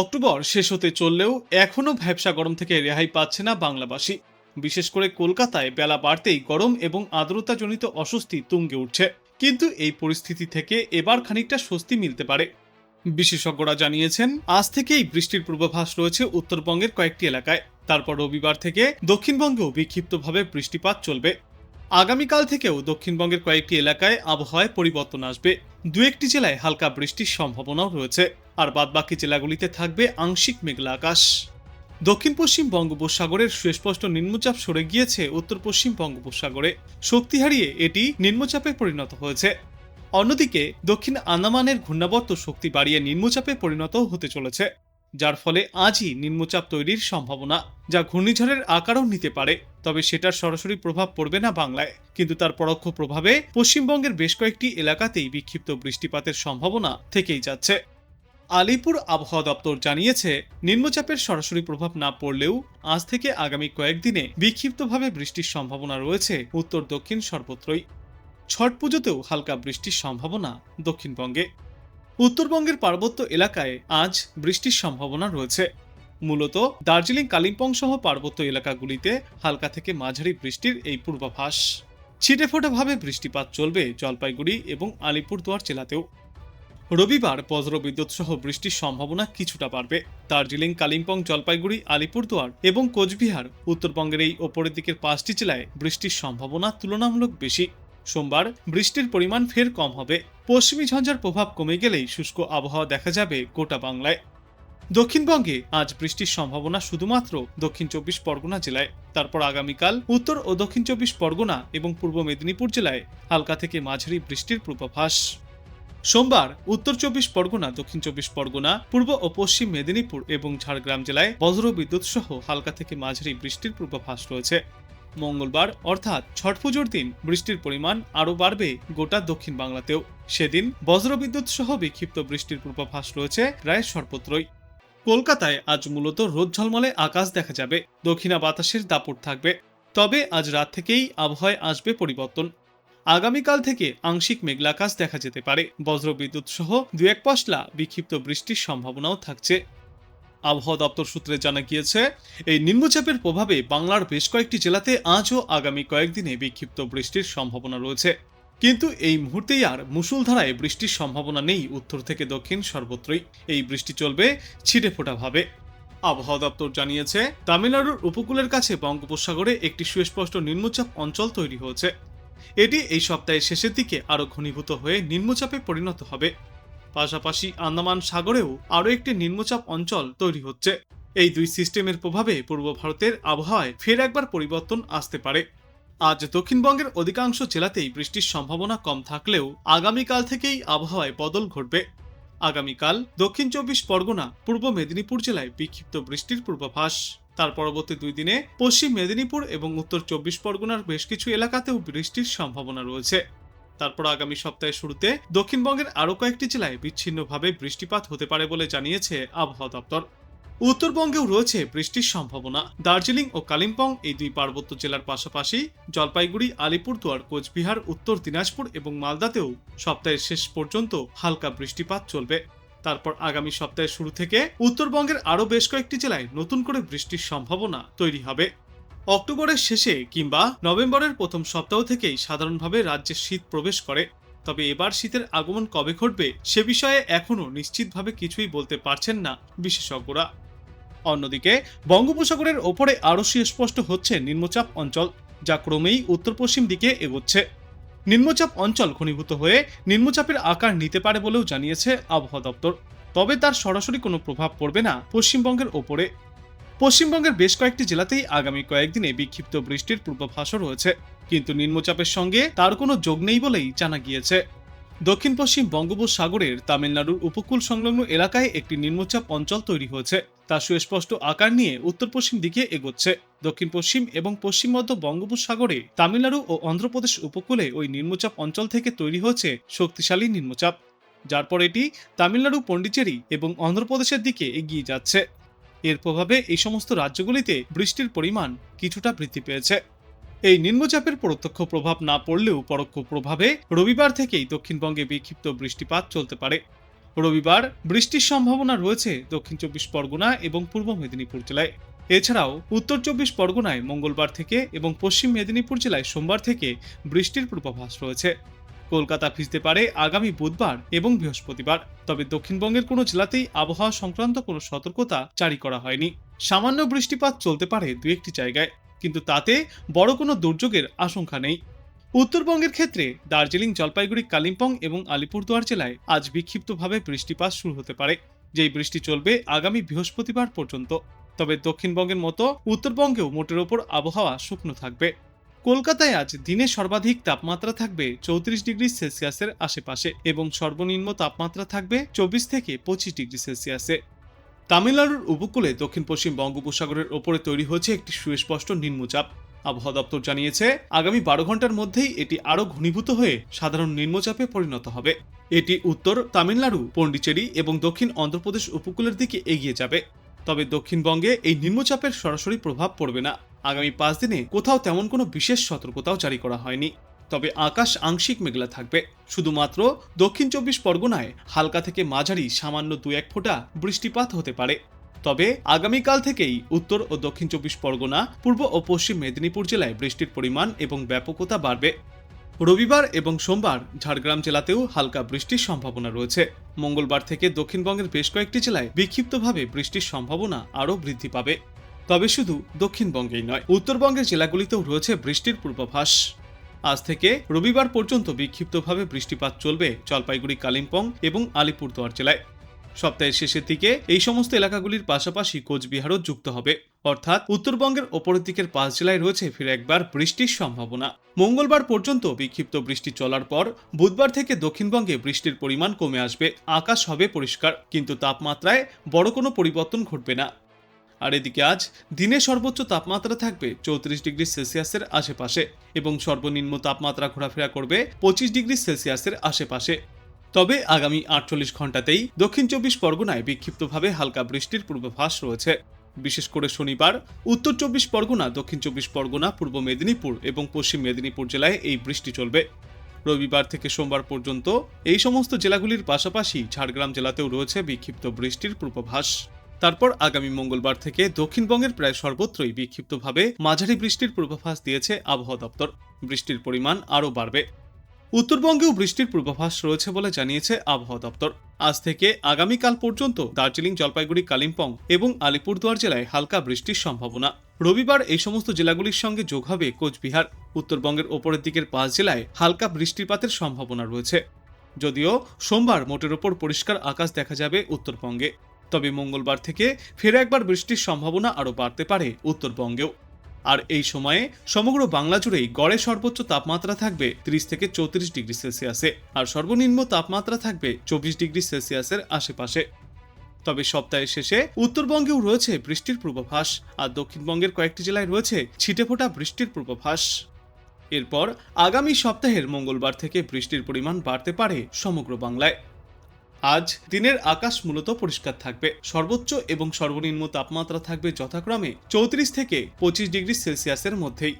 October শেষ হতে চললেও এখনও ভ্যাবসা গরম থেকে রেহাই পাচ্ছে না বাংলাবাসী। বিশেষ করে কলকাতায় বেলা বাড়তেই গরম এবং আর্দ্রতাজনিত অস্বস্তি তুঙ্গে উঠছে। কিন্তু এই পরিস্থিতি থেকে এবার খানিকটা স্বস্তি মিলতে পারে। বিশেষজ্ঞরা জানিয়েছেন, আজ থেকেই বৃষ্টির পূর্বাভাস রয়েছে উত্তরবঙ্গের কয়েকটি এলাকায়। তারপর রবিবার থেকে দক্ষিণবঙ্গেও বিক্ষিপ্তভাবে বৃষ্টিপাত চলবে। আগামীকাল থেকেও দক্ষিণবঙ্গের কয়েকটি এলাকায় আবহাওয়ায় পরিবর্তন আসবে। দু একটি জেলায় হালকা বৃষ্টির সম্ভাবনাও রয়েছে। আর বাদবাকি জেলাগুলিতে থাকবে আংশিক মেঘলা আকাশ। দক্ষিণ পশ্চিম বঙ্গোপসাগরের সুস্পষ্ট নিম্নচাপ সরে গিয়েছে উত্তর পশ্চিম বঙ্গোপসাগরে। শক্তি হারিয়ে এটি নিম্নচাপে পরিণত হয়েছে। অন্যদিকে, দক্ষিণ আন্দামানের ঘূর্ণাবর্ত শক্তি বাড়িয়ে নিম্নচাপে পরিণত হতে চলেছে, যার ফলে আজই নিম্নচাপ তৈরির সম্ভাবনা, যা ঘূর্ণিঝড়ের আকারও নিতে পারে। তবে সেটার সরাসরি প্রভাব পড়বে না বাংলায়, কিন্তু তার পরোক্ষ প্রভাবে পশ্চিমবঙ্গের বেশ কয়েকটি এলাকাতেই বিক্ষিপ্ত বৃষ্টিপাতের সম্ভাবনা থেকেই যাচ্ছে। আলিপুর আবহাওয়া দপ্তর জানিয়েছে, নিম্নচাপের সরাসরি প্রভাব না পড়লেও আজ থেকে আগামী কয়েকদিনে বিক্ষিপ্তভাবে বৃষ্টির সম্ভাবনা রয়েছে উত্তর দক্ষিণ সর্বত্রই। ছট পুজোতেও হালকা বৃষ্টির সম্ভাবনা দক্ষিণবঙ্গে। উত্তরবঙ্গের পার্বত্য এলাকায় আজ বৃষ্টির সম্ভাবনা রয়েছে। মূলত দার্জিলিং, কালিম্পং সহ পার্বত্য এলাকাগুলিতে হালকা থেকে মাঝারি বৃষ্টির এই পূর্বাভাস। ছিটেফোঁটাভাবে বৃষ্টিপাত চলবে জলপাইগুড়ি এবং আলিপুরদুয়ার জেলাতেও। রবিবার বজ্রবিদ্যুৎ সহ বৃষ্টির সম্ভাবনা কিছুটা বাড়বে। দার্জিলিং, কালিম্পং, জলপাইগুড়ি, আলিপুরদুয়ার এবং কোচবিহার উত্তরবঙ্গের এই ওপরের দিকের পাঁচটি জেলায় বৃষ্টির সম্ভাবনা তুলনামূলক বেশি। সোমবার বৃষ্টির পরিমাণ ফের কম হবে। পশ্চিমী ঝঞ্ঝার প্রভাব কমে গেলেই শুষ্ক আবহাওয়া দেখা যাবে গোটা বাংলায়। দক্ষিণবঙ্গে আজ বৃষ্টির সম্ভাবনা শুধুমাত্র দক্ষিণ চব্বিশ পরগনা জেলায়। তারপর আগামীকাল উত্তর ও দক্ষিণ চব্বিশ পরগনা এবং পূর্ব মেদিনীপুর জেলায় হালকা থেকে মাঝারি বৃষ্টির পূর্বাভাস। সোমবার উত্তর চব্বিশ পরগনা, দক্ষিণ চব্বিশ পরগনা, পূর্ব ও পশ্চিম মেদিনীপুর এবং ঝাড়গ্রাম জেলায় বজ্র বিদ্যুৎ সহ হালকা থেকে মাঝারি বৃষ্টির পূর্বাভাস রয়েছে। মঙ্গলবার, অর্থাৎ ছট পুজোর দিন, বৃষ্টির পরিমাণ আরও বাড়বে গোটা দক্ষিণ বাংলাতেও। সেদিন বজ্রবিদ্যুৎ সহ বিক্ষিপ্ত বৃষ্টির পূর্বাভাস রয়েছে প্রায় সর্বত্রই। কলকাতায় আজ মূলত রোদ ঝলমলে আকাশ দেখা যাবে, দক্ষিণা বাতাসের দাপট থাকবে। তবে আজ রাত থেকেই আবহাওয়ায় আসবে পরিবর্তন। আগামীকাল থেকে আংশিক মেঘলা আকাশ দেখা যেতে পারে। বজ্রবিদ্যুৎ সহ দু এক পশলা বিক্ষিপ্ত বৃষ্টির সম্ভাবনাও থাকছে। আবহাওয়া দপ্তর সূত্রে জানা গিয়েছে, এই নিম্নচাপের প্রভাবে বাংলার বেশ কয়েকটি জেলাতে আজও আগামী কয়েকদিনে বিক্ষিপ্ত বৃষ্টির সম্ভাবনা রয়েছে। কিন্তু এই মুহূর্তেই আর মুষলধারায় বৃষ্টির সম্ভাবনা নেই উত্তর থেকে দক্ষিণ সর্বত্রই। এই বৃষ্টি চলবে ছিটে ভাবে। আবহাওয়া দপ্তর জানিয়েছে, তামিলনাড়ুর উপকূলের কাছে বঙ্গোপসাগরে একটি সুস্পষ্ট নিম্নচাপ অঞ্চল তৈরি হয়েছে। এটি এই সপ্তাহের শেষের দিকে আরও ঘনীভূত হয়ে নিম্নচাপে পরিণত হবে। পাশাপাশি আন্দামান সাগরেও আরও একটি নিম্নচাপ অঞ্চল তৈরি হচ্ছে। এই দুই সিস্টেমের প্রভাবে পূর্ব ভারতের আবহাওয়ায় ফের একবার পরিবর্তন আসতে পারে। আজ দক্ষিণবঙ্গের অধিকাংশ জেলাতেই বৃষ্টির সম্ভাবনা কম থাকলেও আগামীকাল থেকেই আবহাওয়ায় বদল ঘটবে। আগামীকাল দক্ষিণ চব্বিশ পরগনা, পূর্ব মেদিনীপুর জেলায় বিক্ষিপ্ত বৃষ্টির পূর্বাভাস। তার পরবর্তী দুই দিনে পশ্চিম মেদিনীপুর এবং উত্তর চব্বিশ পরগনার বেশ কিছু এলাকাতেও বৃষ্টির সম্ভাবনা রয়েছে। তারপর আগামী সপ্তাহের শুরুতে দক্ষিণবঙ্গের আরও কয়েকটি জেলায় বিচ্ছিন্নভাবে বৃষ্টিপাত হতে পারে বলে জানিয়েছে আবহাওয়া দপ্তর। উত্তরবঙ্গেও রয়েছে বৃষ্টির সম্ভাবনা। দার্জিলিং ও কালিম্পং এই দুই পার্বত্য জেলার পাশাপাশি জলপাইগুড়ি, আলিপুরদুয়ার, কোচবিহার, উত্তর দিনাজপুর এবং মালদাতেও সপ্তাহের শেষ পর্যন্ত হালকা বৃষ্টিপাত চলবে। তারপর আগামী সপ্তাহের শুরু থেকে উত্তরবঙ্গের আরও বেশ কয়েকটি জেলায় নতুন করে বৃষ্টির সম্ভাবনা তৈরি হবে। অক্টোবরের শেষে কিংবা নভেম্বরের প্রথম সপ্তাহ থেকেই সাধারণভাবে রাজ্যে শীত প্রবেশ করে। তবে এবার শীতের আগমন কবে ঘটবে সে বিষয়ে এখনও নিশ্চিতভাবে কিছুই বলতে পারছেন না বিশেষজ্ঞরা। অন্যদিকে বঙ্গোপসাগরের ওপরে আরও সুস্পষ্ট হচ্ছে নিম্নচাপ অঞ্চল, যা ক্রমেই উত্তর পশ্চিম দিকে এগোচ্ছে। নিম্নচাপ অঞ্চল ঘনীভূত হয়ে নিম্নচাপের আকার নিতে পারে বলেও জানিয়েছে আবহাওয়া দপ্তর। তবে তার সরাসরি কোনো প্রভাব পড়বে না পশ্চিমবঙ্গের ওপরে। পশ্চিমবঙ্গের বেশ কয়েকটি জেলাতেই আগামী কয়েকদিনে বিক্ষিপ্ত বৃষ্টির পূর্বাভাসও রয়েছে। কিন্তু নিম্নচাপের সঙ্গে তার কোনো যোগ নেই বলেই জানা গিয়েছে। দক্ষিণ পশ্চিম বঙ্গোপসাগরের তামিলনাড়ুর উপকূল সংলগ্ন এলাকায় একটি নিম্নচাপ অঞ্চল তৈরি হয়েছে। তা সুস্পষ্ট আকার নিয়ে উত্তর পশ্চিম দিকে এগোচ্ছে। দক্ষিণ পশ্চিম এবং পশ্চিম মধ্য বঙ্গোপসাগরে তামিলনাড়ু ও অন্ধ্রপ্রদেশ উপকূলে ওই নিম্নচাপ অঞ্চল থেকে তৈরি হয়েছে শক্তিশালী নিম্নচাপ, যার পর এটি তামিলনাড়ু পন্ডিচেরি এবং অন্ধ্রপ্রদেশের দিকে এগিয়ে যাচ্ছে। এর প্রভাবে এই সমস্ত রাজ্যগুলিতে বৃষ্টির পরিমাণ কিছুটা বৃদ্ধি পেয়েছে। এই নিম্নচাপের প্রত্যক্ষ প্রভাব না পড়লেও পরোক্ষ প্রভাবে রবিবার থেকেই দক্ষিণবঙ্গে বিক্ষিপ্ত বৃষ্টিপাত চলতে পারে। রবিবার বৃষ্টির সম্ভাবনা রয়েছে দক্ষিণ চব্বিশ পরগনা এবং পূর্ব মেদিনীপুর জেলায়। এছাড়াও উত্তর চব্বিশ পরগনায় মঙ্গলবার থেকে এবং পশ্চিম মেদিনীপুর জেলায় সোমবার থেকে বৃষ্টির পূর্বাভাস রয়েছে। কলকাতা ভিজতে পারে আগামী বুধবার এবং বৃহস্পতিবার, তবে দক্ষিণবঙ্গের কোনো জেলাতেই আবহাওয়া সংক্রান্ত কোনো সতর্কতা জারি করা হয়নি। সামান্য বৃষ্টিপাত চলতে পারে দু একটি জায়গায়, কিন্তু তাতে বড় কোনো দুর্যোগের আশঙ্কা নেই। উত্তরবঙ্গের ক্ষেত্রে দার্জিলিং, জলপাইগুড়ি, কালিম্পং এবং আলিপুরদুয়ার জেলায় আজ বিক্ষিপ্তভাবে বৃষ্টিপাত শুরু হতে পারে। যেই বৃষ্টি চলবে আগামী বৃহস্পতিবার পর্যন্ত। তবে দক্ষিণবঙ্গের মতো উত্তরবঙ্গেও মোটের ওপর আবহাওয়া শুকনো থাকবে। কলকাতায় আজ দিনে সর্বাধিক তাপমাত্রা থাকবে চৌত্রিশ ডিগ্রি সেলসিয়াসের আশেপাশে এবং সর্বনিম্ন তাপমাত্রা থাকবে চব্বিশ থেকে পঁচিশ ডিগ্রি সেলসিয়াসে। তামিলনাড়ুর উপকূলে দক্ষিণ পশ্চিম বঙ্গোপসাগরের ওপরে তৈরি হয়েছে একটি সুস্পষ্ট নিম্নচাপ। আবহাওয়া দপ্তর জানিয়েছে, আগামী বারো ঘণ্টার মধ্যেই এটি আরও ঘনীভূত হয়ে সাধারণ নিম্নচাপে পরিণত হবে। এটি উত্তর তামিলনাড়ু, পন্ডিচেরি এবং দক্ষিণ অন্ধ্রপ্রদেশ উপকূলের দিকে এগিয়ে যাবে। তবে দক্ষিণবঙ্গে এই নিম্নচাপের সরাসরি প্রভাব পড়বে না। আগামী পাঁচ দিনে কোথাও তেমন কোনো বিশেষ সতর্কতাও জারি করা হয়নি। তবে আকাশ আংশিক মেঘলা থাকবে। শুধুমাত্র দক্ষিণ চব্বিশ পরগনায় হালকা থেকে মাঝারি সামান্য দু এক ফোঁটা বৃষ্টিপাত হতে পারে। তবে আগামীকাল থেকেই উত্তর ও দক্ষিণ চব্বিশ পরগনা, পূর্ব ও পশ্চিম মেদিনীপুর জেলায় বৃষ্টির পরিমাণ এবং ব্যাপকতা বাড়বে। রবিবার এবং সোমবার ঝাড়গ্রাম জেলাতেও হালকা বৃষ্টির সম্ভাবনা রয়েছে। মঙ্গলবার থেকে দক্ষিণবঙ্গের বেশ কয়েকটি জেলায় বিক্ষিপ্তভাবে বৃষ্টির সম্ভাবনা আরও বৃদ্ধি পাবে। তবে শুধু দক্ষিণবঙ্গেই নয়, উত্তরবঙ্গের জেলাগুলিতেও রয়েছে বৃষ্টির পূর্বাভাস। আজ থেকে রবিবার পর্যন্ত বিক্ষিপ্তভাবে বৃষ্টিপাত চলবে জলপাইগুড়ি, কালিম্পং এবং আলিপুরদুয়ার জেলায়। সপ্তাহের শেষের দিকে এই সমস্ত এলাকাগুলির পাশাপাশি কোচবিহারও যুক্ত হবে। অর্থাৎ উত্তরবঙ্গের ওপরের দিকের পাঁচ জেলায় রয়েছে ফিরে একবার বৃষ্টির সম্ভাবনা। মঙ্গলবার পর্যন্ত বিক্ষিপ্ত বৃষ্টি চলার পর বুধবার থেকে দক্ষিণবঙ্গে বৃষ্টির পরিমাণ কমে আসবে, আকাশ হবে পরিষ্কার, কিন্তু তাপমাত্রায় বড় কোনো পরিবর্তন ঘটবে না। আর এদিকে আজ দিনে সর্বোচ্চ তাপমাত্রা থাকবে চৌত্রিশ ডিগ্রি সেলসিয়াসের আশেপাশে এবং সর্বনিম্ন তাপমাত্রা ঘোরাফেরা করবে পঁচিশ ডিগ্রি সেলসিয়াসের আশেপাশে। তবে আগামী আটচল্লিশ ঘন্টাতেই দক্ষিণ চব্বিশ পরগনায় বিক্ষিপ্তভাবে হালকা বৃষ্টির পূর্বাভাস রয়েছে। বিশেষ করে শনিবার, উত্তর চব্বিশ পরগনা, দক্ষিণ চব্বিশ পরগনা, পূর্ব মেদিনীপুর এবং পশ্চিম মেদিনীপুর জেলায় এই বৃষ্টি চলবে। রবিবার থেকে সোমবার পর্যন্ত এই সমস্ত জেলাগুলির পাশাপাশি ঝাড়গ্রাম জেলাতেও রয়েছে বিক্ষিপ্ত বৃষ্টির পূর্বাভাস। তারপর আগামী মঙ্গলবার থেকে দক্ষিণবঙ্গের প্রায় সর্বত্রই বিক্ষিপ্তভাবে মাঝারি বৃষ্টির পূর্বাভাস দিয়েছে আবহাওয়া দপ্তর। বৃষ্টির পরিমাণ আরও বাড়বে। উত্তরবঙ্গেও বৃষ্টির পূর্বাভাস রয়েছে বলে জানিয়েছে আবহাওয়া দপ্তর। আজ থেকে আগামীকাল পর্যন্ত দার্জিলিং, জলপাইগুড়ি, কালিম্পং এবং আলিপুরদুয়ার জেলায় হালকা বৃষ্টির সম্ভাবনা। রবিবার এই সমস্ত জেলাগুলির সঙ্গে যোগ হবে কোচবিহার। উত্তরবঙ্গের ওপরের দিকের পাঁচ জেলায় হালকা বৃষ্টিপাতের সম্ভাবনা রয়েছে। যদিও সোমবার মোটের ওপর পরিষ্কার আকাশ দেখা যাবে উত্তরবঙ্গে। তবে মঙ্গলবার থেকে ফের একবার বৃষ্টির সম্ভাবনা আরও বাড়তে পারে উত্তরবঙ্গেও। আর এই সময়ে সমগ্র বাংলা জুড়েই গড়ে সর্বোচ্চ তাপমাত্রা থাকবে ত্রিশ থেকে চৌত্রিশ ডিগ্রি সেলসিয়াসে, আর সর্বনিম্ন তাপমাত্রা থাকবে চব্বিশ ডিগ্রি সেলসিয়াসের আশেপাশে। তবে সপ্তাহের শেষে উত্তরবঙ্গেও রয়েছে বৃষ্টির পূর্বাভাস, আর দক্ষিণবঙ্গের কয়েকটি জেলায় রয়েছে ছিটেফোঁটা বৃষ্টির পূর্বাভাস। এরপর আগামী সপ্তাহের মঙ্গলবার থেকে বৃষ্টির পরিমাণ বাড়তে পারে সমগ্র বাংলায়। আজ দিনের আকাশ মূলত পরিষ্কার থাকবে। সর্বোচ্চ এবং সর্বনিম্ন তাপমাত্রা থাকবে যথাক্রমে চৌত্রিশ থেকে পঁচিশ ডিগ্রি সেলসিয়াসের মধ্যেই।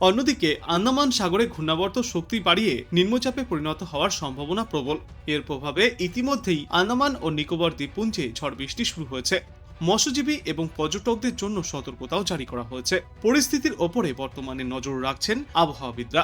অন্যদিকে আন্দামান সাগরে ঘূর্ণাবর্ত শক্তি বাড়িয়ে নিম্নচাপে পরিণত হওয়ার সম্ভাবনা প্রবল। এর প্রভাবে ইতিমধ্যেই আন্দামান ও নিকোবর দ্বীপপুঞ্জে ঝড় বৃষ্টি শুরু হয়েছে। মৎস্যজীবী এবং পর্যটকদের জন্য সতর্কতাও জারি করা হয়েছে। পরিস্থিতির ওপরে বর্তমানে নজর রাখছেন আবহাওয়াবিদরা।